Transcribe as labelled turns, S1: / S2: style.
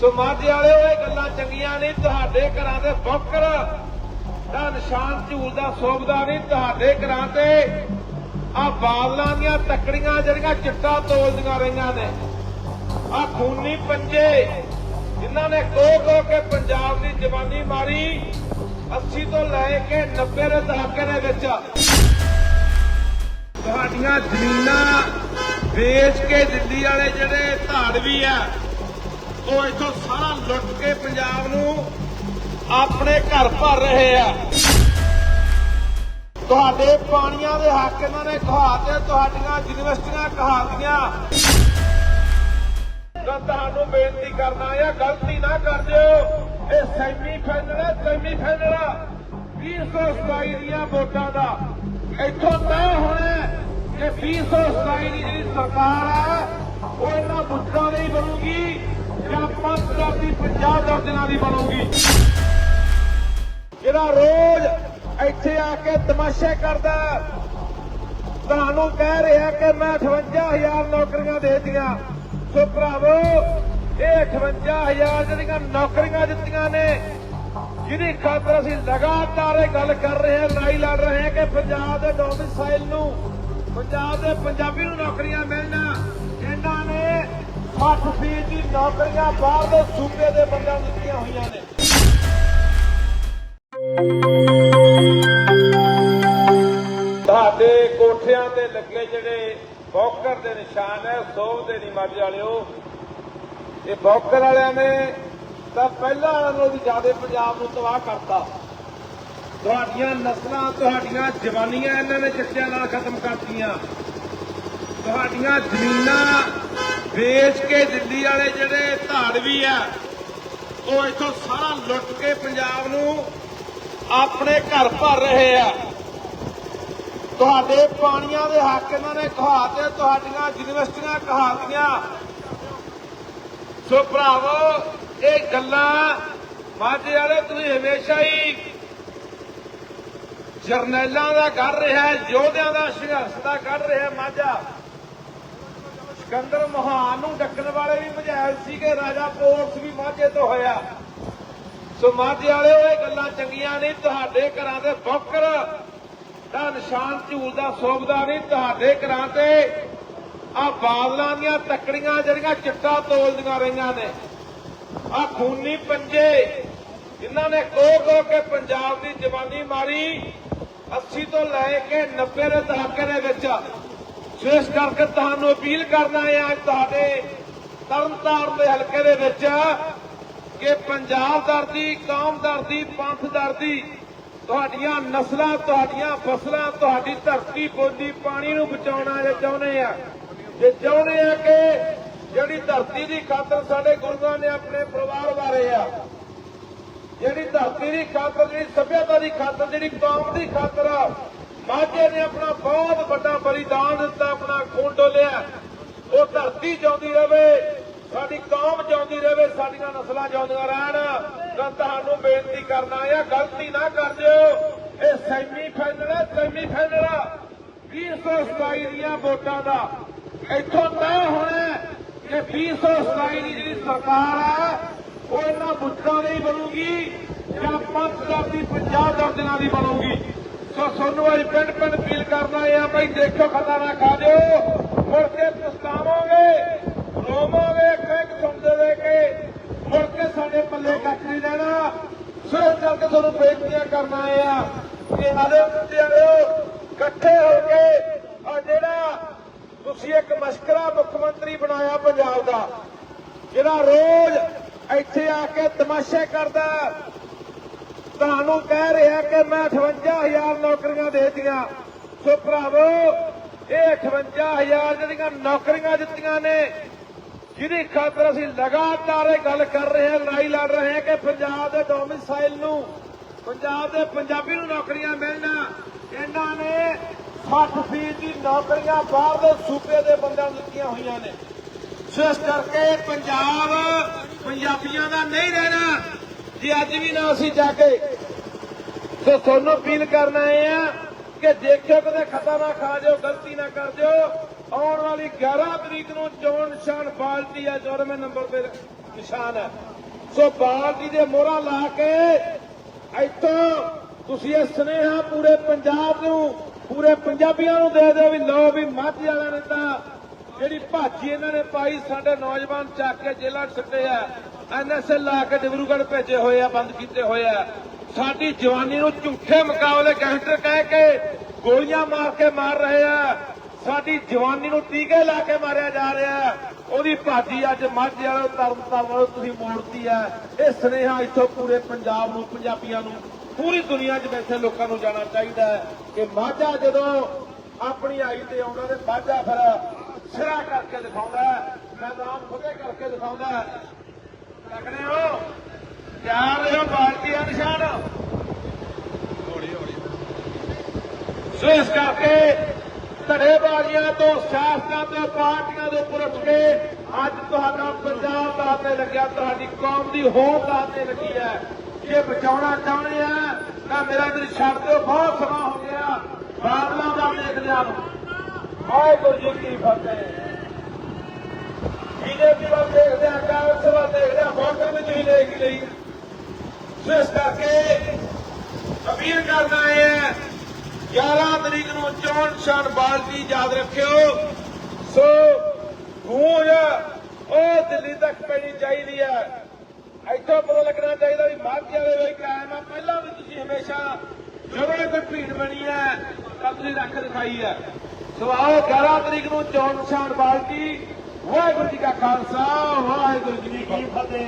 S1: ਸੋ ਮਾਝੇ ਵਾਲਿਓ, ਇਹ ਗੱਲਾਂ ਚੰਗੀਆਂ ਨਹੀਂ, ਤੁਹਾਡੇ ਘਰਾਂ ਦੇ ਬੌਕਰ। ਦਾ ਨਿਸ਼ਾਨ ਝੂਲਦਾ ਸੋਭਦਾ ਨਹੀਂ, ਤੁਹਾਡੇ ਘਰਾਂ ਤੇ ਆ ਬਾਦਲਾਂ ਦੀਆਂ ਤੱਕੜੀਆਂ ਜਿਹੜੀਆਂ ਚਿੱਟਾ ਤੋਲਦੀਆਂ ਰਹੀਆਂ ਨੇ। ਆ ਖੂਨੀ ਪੰਜੇ, ਜਿਨ੍ਹਾਂ ਨੇ ਕੋ ਕੋ ਕੇ ਪੰਜਾਬ ਦੀ ਜਵਾਨੀ ਮਾਰੀ 80 ਤੋਂ ਲੈ ਕੇ 90 ਦੇ ਦਹਾਕੇ ਦੇ ਵਿੱਚ। ਤੁਹਾਡੀਆਂ ਜ਼ਮੀਨਾਂ ਵੇਚ ਕੇ ਦਿੱਲੀ ਵਾਲੇ ਜਿਹੜੇ ਧਾੜਵੀ ਆ ਉਹ ਇੱਥੋਂ ਸਾਰਾ ਲੁੱਟ ਕੇ ਪੰਜਾਬ ਨੂੰ ਆਪਣੇ ਘਰ ਭਰ ਰਹੇ ਆ। ਤੁਹਾਡੇ ਪਾਣੀਆਂ ਦੇ ਹੱਕ ਇਹਨਾਂ ਨੇ ਕਹਾਤੇ ਤੁਹਾਡੀਆਂ ਯੂਨੀਵਰਸਿਟੀਆਂ ਕਹਾਤੀਆਂ। ਤਾਂ ਤੁਹਾਨੂੰ ਬੇਨਤੀ ਕਰਨਾ ਆ ਗਲਤੀ ਨਾ ਕਰ ਦਿਓ। ਇਹ ਸੈਮੀ ਫਾਈਨਲ ਹੈ ਸੈਮੀ ਫਾਈਨਲ 227 ਦੀਆਂ ਵੋਟਾਂ ਦਾ। ਇੱਥੋਂ ਤੈਅ ਹੋਣਾ ਹੈ ਕਿ 227 ਦੀ ਜਿਹੜੀ ਸਰਕਾਰ ਹੈ ਉਹ ਇਹਨਾਂ ਮੁੱਦਾਂ ਦੀ ਬਣੂਗੀ। ਜਾਂ ਪੰਜ ਦੀ ਪੰਜਾਬ ਦਰਜਨਾਂ ਦੀ ਬਣੂਗੀ। ਜਿਹੜਾ ਰੋਜ਼ ਇੱਥੇ ਆ ਕੇ ਤਮਾਸ਼ੇ ਕਰਦਾ, ਤੁਹਾਨੂੰ ਕਹਿ ਰਿਹਾ ਕਿ ਮੈਂ 58000 ਨੌਕਰੀਆਂ ਦੇ ਸੋ ਭਰਾਵੋ, ਇਹ 58000 ਜਿਹੜੀਆਂ ਨੌਕਰੀਆਂ ਦਿੱਤੀਆਂ ਨੇ, ਜਿਹਦੀ ਖਾਤਰ ਅਸੀਂ ਲਗਾਤਾਰ ਇਹ ਗੱਲ ਕਰ ਰਹੇ ਹਾਂ, ਲੜਾਈ ਲੜ ਰਹੇ ਹਾਂ ਕਿ ਪੰਜਾਬ ਦੇ ਡੋਮਿਸਾਈਲ ਨੂੰ, ਪੰਜਾਬ ਦੇ ਪੰਜਾਬੀ ਨੂੰ ਨੌਕਰੀਆਂ ਮਿਲਣਾ। 60 ਫੀਸਦ ਦੀ ਨੌਕਰੀਆਂ ਬਾਹਰ ਦੇ ਸੂਬੇ ਦੇ ਬੰਦਿਆਂ ਨੂੰ ਦਿੱਤੀਆਂ ਹੋਈਆਂ ਨੇ। ਤੁਹਾਡੇ ਕੋਠਿਆਂ ਤੇ ਲੱਗੇ ਜਿਹੜੇ ਬੌਕਰ ਦੇ ਨਿਸ਼ਾਨ ਹੈ ਸੋਭ ਨਹੀਂ ਮੱਝ ਵਾਲਿਓ। ਇਹ ਬੌਕਰ ਵਾਲਿਆਂ ਨੇ ਤਾਂ ਪਹਿਲਾਂ ਵਾਲਿਆਂ ਨਾਲੋਂ ਵੀ ਜ਼ਿਆਦਾ ਪੰਜਾਬ ਨੂੰ ਤਬਾਹ ਕਰਤਾ। ਤੁਹਾਡੀਆਂ ਨਸਲਾਂ, ਤੁਹਾਡੀਆਂ ਜਵਾਨੀਆਂ ਇਹਨਾਂ ਨੇ ਚਿੱਟਿਆਂ ਨਾਲ ਖਤਮ ਕਰਤੀਆਂ। ਤੁਹਾਡੀਆਂ ਜ਼ਮੀਨਾਂ ਵੇਚ ਕੇ ਦਿੱਲੀ ਵਾਲੇ ਜਿਹੜੇ ਧਾੜਵੀ ਆ, ਉਹ ਇਥੋਂ ਸਾਰਾ ਲੁੱਟ ਕੇ ਪੰਜਾਬ ਨੂੰ ਆਪਣੇ ਘਰ ਭਰ ਰਹੇ ਆ। ਤੁਹਾਡੇ ਪਾਣੀਆਂ ਦੇ ਹੱਕ ਇਹਨਾਂ ਨੇ ਕਹਾਤੇ ਤੁਹਾਡੀਆਂ ਯੂਨੀਵਰਸਿਟੀਆਂ ਕਹਾਤੀਆਂ ਸੋ ਭਰਾਵੋ, ਇਹ ਗੱਲਾਂ ਮਾਝੇ ਵਾਲੇ ਤੁਸੀਂ ਹਮੇਸ਼ਾ ਹੀ ਜਰਨੈਲਾਂ ਦਾ ਕਰ ਰਿਹਾ, ਯੋਧਿਆਂ ਦਾ ਸੰਘਰਸ਼ ਦਾ ਕਰ ਰਿਹਾ, ਮਾਝਾ। ਸਿਕੰਦਰ ਮਹਾਨ ਨੂੰ ਡੱਕਣ ਵਾਲੇ ਵੀ ਮਝੈਲ ਸੀਗੇ, ਰਾਜਾ ਪੋਰਸ ਵੀ ਮਾਝੇ ਤੋਂ ਹੋਇਆ। ਸੋ ਮਾਝੇ ਵਾਲਿਓ, ਇਹ ਗੱਲਾਂ ਚੰਗੀਆਂ ਨਹੀਂ, ਤੁਹਾਡੇ ਘਰਾਂ ਦੇ ਬੌਕਰ ਦਾ ਨਿਸ਼ਾਨ ਝੂਲਦਾ ਸੋਭਦਾ ਨਹੀਂ, ਤੁਹਾਡੇ ਘਰਾਂ ਤੇ ਆ ਬਾਦਲਾਂ ਦੀਆਂ ਤੱਕੜੀਆਂ ਜਿਹੜੀਆਂ ਚਿੱਟਾ ਤੋਲਦੀਆਂ ਰਹੀਆਂ ਨੇ ਆ ਖੂਨੀ ਪੰਜੇ, ਜਿਨ੍ਹਾਂ ਨੇ ਕੋ ਕੋ ਕੇ ਪੰਜਾਬ ਦੀ ਜਵਾਨੀ ਮਾਰੀ 80 ਤੋਂ ਲੈ ਕੇ 90 ਦੇ ਦਹਾਕੇ ਦੇ ਵਿੱਚ। ਇਸ ਕਰਕੇ ਤੁਹਾਨੂੰ ਅਪੀਲ ਕਰਨਾ ਹੈ ਅੱਜ ਤੁਹਾਡੇ ਤਰਨਤਾਰਨ ਦੇ ਹਲਕੇ ਦੇ ਵਿੱਚ ਕਿ ਪੰਜਾਬ ਦਰਦੀ, ਕੌਮ ਦਰਦੀ, ਪੰਥ ਦਰਦੀ, ਤੁਹਾਡੀਆਂ ਨਸਲਾਂ, ਤੁਹਾਡੀਆਂ ਫਸਲਾਂ, ਤੁਹਾਡੀ ਧਰਤੀ, ਬੋਲੀ, ਪਾਣੀ ਨੂੰ ਬਚਾਉਣਾ ਜੇ ਚਾਹੁੰਦੇ ਆ। ਜੇ ਚਾਹੁੰਦੇ ਆ ਕਿ ਜਿਹੜੀ ਧਰਤੀ ਦੀ ਖਾਤਰ ਸਾਡੇ ਗੁਰੂਆਂ ਨੇ ਆਪਣੇ ਪਰਿਵਾਰ ਵਾਰੇ ਆ, ਜਿਹੜੀ ਧਰਤੀ ਦੀ ਖਾਤਰ, ਜਿਹੜੀ ਸਭਿਅਤਾ ਦੀ ਖਾਤਰ, ਜਿਹੜੀ ਕੌਮ ਦੀ ਖਾਤਰ ਮਾਝੇ ਨੇ ਆਪਣਾ ਬਹੁਤ ਵੱਡਾ ਬਲੀਦਾਨ ਦਿੱਤਾ, ਆਪਣਾ ਖੂਨ ਡੋਲਿਆ। ਉਹ ਧਰਤੀ ਜਿਉਂਦੀ ਰਹੇ, ਸਾਡੀ ਕੌਮ ਜਿਉਂਦੀ ਰਹੇ, ਸਾਡੀਆਂ ਨਸਲਾਂ ਜਿਉਂਦੀਆਂ ਰਹਿਣ। ਤਾਂ ਤੁਹਾਨੂੰ ਬੇਨਤੀ ਕਰਨਾ ਹੈ ਗਲਤੀ ਨਾ ਕਰ ਦਿਓ। ਇਹ ਸੈਮੀ ਫਾਈਨਲ ਹੈ, ਸੈਮੀ ਫਾਈਨਲ 227 ਦੀਆਂ ਵੋਟਾਂ ਦਾ। ਇੱਥੋਂ ਤੈਅ ਹੋਣਾ ਹੈ ਕਿ 227 ਦੀ ਜਿਹੜੀ ਸਰਕਾਰ ਹੈ ਉਹ ਇਹਨਾਂ ਮੁੱਦਾਂ ਦੀ ਬਣੂਗੀ ਜਾਂ ਪੰਜ ਦੀ ਪੰਜਾਬ ਦਰਜਨਾਂ ਦੀ ਬਣੂਗੀ। ਸੋ ਤੁਹਾਨੂੰ ਅੱਜ ਪਿੰਡ ਪਿੰਡ ਅਪੀਲ ਕਰਨਾ ਹੈ ਭਾਈ ਦੇਖੋ ਖਤਾ ਨਾ ਖਾ ਦਿਓ। ਮੁੜ ਕੇ ਪਛਤਾਵੋਗੇ, ਰੋਵਾਂਗੇ ਇੱਕ ਸੁਣਦੇ ਦੇ ਕੇ। ਮੁੜ ਕੇ ਸਾਡੇ ਪੱਲੇ ਕੱਖ ਨਹੀਂ ਲੈਣਾ। ਸੋ ਇਸ ਕਰਕੇ ਤੁਹਾਨੂੰ ਬੇਨਤੀਆਂ ਕਰਨਾ ਆ ਕਿ ਆਲੇ ਮੁੰਡਿਆਓ ਇਕੱਠੇ ਹੋ ਕੇ ਆ ਜਿਹੜਾ ਤੁਸੀਂ ਇੱਕ ਮਸ਼ਕਰਾ ਮੁੱਖ ਮੰਤਰੀ ਬਣਾਇਆ ਪੰਜਾਬ ਦਾ, ਜਿਹੜਾ ਰੋਜ਼ ਇੱਥੇ ਆ ਕੇ ਤਮਾਸ਼ੇ ਕਰਦਾ ਤੁਹਾਨੂੰ ਕਹਿ ਰਿਹਾ ਕਿ ਮੈਂ 58000 ਨੌਕਰੀਆਂ ਦੇ ਸੋ ਭਰਾਵੋ, ਇਹ 58000 ਜਿਹੜੀਆਂ ਨੌਕਰੀਆਂ ਦਿੱਤੀਆਂ ਨੇ, ਜਿਹਦੀ ਖਾਤਰ ਅਸੀਂ ਲਗਾਤਾਰ ਇਹ ਗੱਲ ਕਰ ਰਹੇ ਹਾਂ, ਲੜਾਈ ਲੜ ਰਹੇ ਹਾਂ ਕਿ ਪੰਜਾਬ ਦੇ ਡੋਮਿਸਾਈਲ ਨੂੰ, ਪੰਜਾਬ ਦੇ ਪੰਜਾਬੀ ਨੂੰ ਨੌਕਰੀਆਂ ਮਿਲਣਾ, ਇਹਨਾਂ ਨੇ 60 ਫੀਸਦ ਦੀ ਨੌਕਰੀਆਂ ਬਾਹਰ ਦੇ ਸੂਬੇ ਦੇ ਬੰਦਿਆਂ ਨੂੰ ਦਿੱਤੀਆਂ ਹੋਈਆਂ ਨੇ। ਸੋ ਇਸ ਕਰਕੇ ਪੰਜਾਬ ਪੰਜਾਬੀਆਂ ਦਾ ਨਹੀਂ ਰਹਿਣਾ ਜੇ ਅੱਜ ਵੀ ਨਾ ਅਸੀਂ ਜਾ ਕੇ ਸੋ ਤੁਹਾਨੂੰ ਅਪੀਲ ਕਰਨਾ ਇਹ ਆ ਕਿ ਦੇਖਿਓ ਕਦੇ ਖਤਾ ਨਾ ਖਾ ਜਾਓ, ਗਲਤੀ ਨਾ ਕਰ ਦਿਓ। ਆਉਣ ਵਾਲੀ 11 ਤਰੀਕ ਨੂੰ ਚੋਣ ਨਿਸ਼ਾਨ ਬਾਲਟੀ ਆ 14ਵੇਂ ਨੰਬਰ ਤੇ ਨਿਸ਼ਾਨ ਹੈ ਸੋ ਬਾਲਟੀ ਦੇ ਮੋਹਰਾ ਲਾ ਕੇ ਇੱਥੋਂ ਤੁਸੀਂ ਇਹ ਸੁਨੇਹਾ ਪੂਰੇ ਪੰਜਾਬ ਨੂੰ, ਪੂਰੇ ਪੰਜਾਬੀਆਂ ਨੂੰ ਦੇ ਦਿਓ ਵੀ ਲੋ ਵੀ ਮੱਝ ਵਾਲਿਆਂ ਨੇ ਤਾਂ ਜਿਹੜੀ ਭਾਜੀ ਇਹਨਾਂ ਨੇ ਪਾਈ, ਸਾਡੇ ਨੌਜਵਾਨ ਚੱਕ ਕੇ ਜੇਲ੍ਹਾਂ 'ਚ ਆ। ਐਨਐਸਐਲ ਲਾ ਕੇ ਡਿਬਰੂਗੜ੍ਹ ਭੇਜੇ ਹੋਏ ਆ ਬੰਦ ਕੀਤੇ ਹੋਏ ਆ। ਸਾਡੀ ਜਵਾਨੀ ਨੂੰ ਝੂਠੇ ਮੁਕਾਬਲੇ ਗੈਂਗਸਟਰ ਕਹਿ ਕੇ ਗੋਲੀਆਂ ਮਾਰ ਕੇ ਮਾਰ ਰਹੇ ਆ। ਸਾਡੀ ਜਵਾਨੀ ਨੂੰ ਟੀਕੇ ਲਾ ਕੇ ਮਾਰਿਆ ਜਾ ਰਿਹਾ ਉਹਦੀ ਭਾਜੀ ਅੱਜ ਮਾਝੇ ਵਾਲੋ ਤਰਨ ਤਾਰਨ ਤੁਸੀਂ ਮੋੜਤੀ ਹੈ ਇਹ ਸੁਨੇਹਾ ਇੱਥੋਂ ਪੂਰੇ ਪੰਜਾਬ ਨੂੰ ਪੰਜਾਬੀਆਂ ਨੂੰ ਪੂਰੀ ਦੁਨੀਆ 'ਚ ਬੈਠੇ ਲੋਕਾਂ ਨੂੰ ਜਾਣਾ ਚਾਹੀਦਾ ਹੈ ਕਿ ਮਾਝਾ ਜਦੋਂ ਆਪਣੀ ਆਈ ਤੇ ਆਉਂਦਾ ਤੇ ਮਾਝਾ ਫਿਰ ਸਿਰਾ ਕਰਕੇ ਦਿਖਾਉਂਦਾ ਹੈ, ਮੈਦਾਨ ਫਤਿਹ ਕਰਕੇ ਦਿਖਾਉਂਦਾ ਹੈ। ਹੋ? ਤਿਆਰ ਰਹੋ ਬਾਲਟੀ ਦਾ ਨਿਸ਼ਾਨ। ਸੋ ਇਸ ਕਰਕੇ ਧੜੇਬਾਜ਼ੀਆਂ ਤੋਂ ਸਿਆਸਤਾਂ ਤੋਂ ਪਾਰਟੀਆਂ ਦੇ ਉੱਪਰ ਉੱਠ ਕੇ ਅੱਜ ਤੁਹਾਡਾ ਪੰਜਾਬ ਦਾ ਤੇ ਲੱਗਿਆ, ਤੁਹਾਡੀ ਕੌਮ ਦੀ ਹੋਂਦ ਦਾ ਤੇ ਲੱਗੀ ਹੈ। ਜੇ ਬਚਾਉਣਾ ਚਾਹੁੰਦੇ ਆ, ਤਾਂ ਮੇਰਾ ਦਿਲ ਛੱਡ ਦਿਓ, ਬਹੁਤ ਸਮਾਂ ਹੋ ਗਿਆ। ਬਾਦਲਾਂ ਦਾ ਦੇਖਦਿਆਂ ਨੂੰ ਵਾਹਿਗੁਰੂ ਜੀ ਕੀ ਫਤਿਹ। ਬੀਜੇਪੀ ਵੱਲ ਦੇਖਦੇ ਆ ਕਾਂਗਰਸ ਵੱਲ ਦੇਖਦੇ ਆ ਮੌਕੇ ਵਿੱਚ ਹੀ ਦੇਖ ਲਈ। ਸੋ ਇਸ ਕਰਕੇ ਅਪੀਲ ਕਰਨ ਆਏ 11 ਤਰੀਕ ਨੂੰ ਚੋਣ ਨਿਸ਼ਾਨ ਬਾਲਟੀ ਯਾਦ ਰੱਖਿਓ। ਸੋ ਗੂੰਜ ਉਹ ਦਿੱਲੀ ਤੱਕ ਪੈਣੀ ਚਾਹੀਦੀ ਹੈ। ਇੱਥੋਂ ਪਤਾ ਲੱਗਣਾ ਚਾਹੀਦਾ ਵੀ ਮਾਝੇ ਵਾਲੇ ਵੀ ਕਾਇਮ ਆ। ਪਹਿਲਾਂ ਵੀ ਤੁਸੀਂ ਹਮੇਸ਼ਾ ਜਦੋਂ ਵੀ ਕੋਈ ਭੀੜ ਬਣੀ ਹੈ, ਤਾਂ ਤੁਸੀਂ ਰੱਖ ਦਿਖਾਈ ਹੈ। ਸੋ ਆਓ 11 ਤਰੀਕ ਨੂੰ ਚੋਣ ਨਿਸ਼ਾਨ ਬਾਲਟੀ ਵਾਹਿਗੁਰੂ ਜੀ ਕਾ ਖਾਲਸਾ ਵਾਹਿਗੁਰੂ ਜੀ ਕੀ ਫਤਿਹ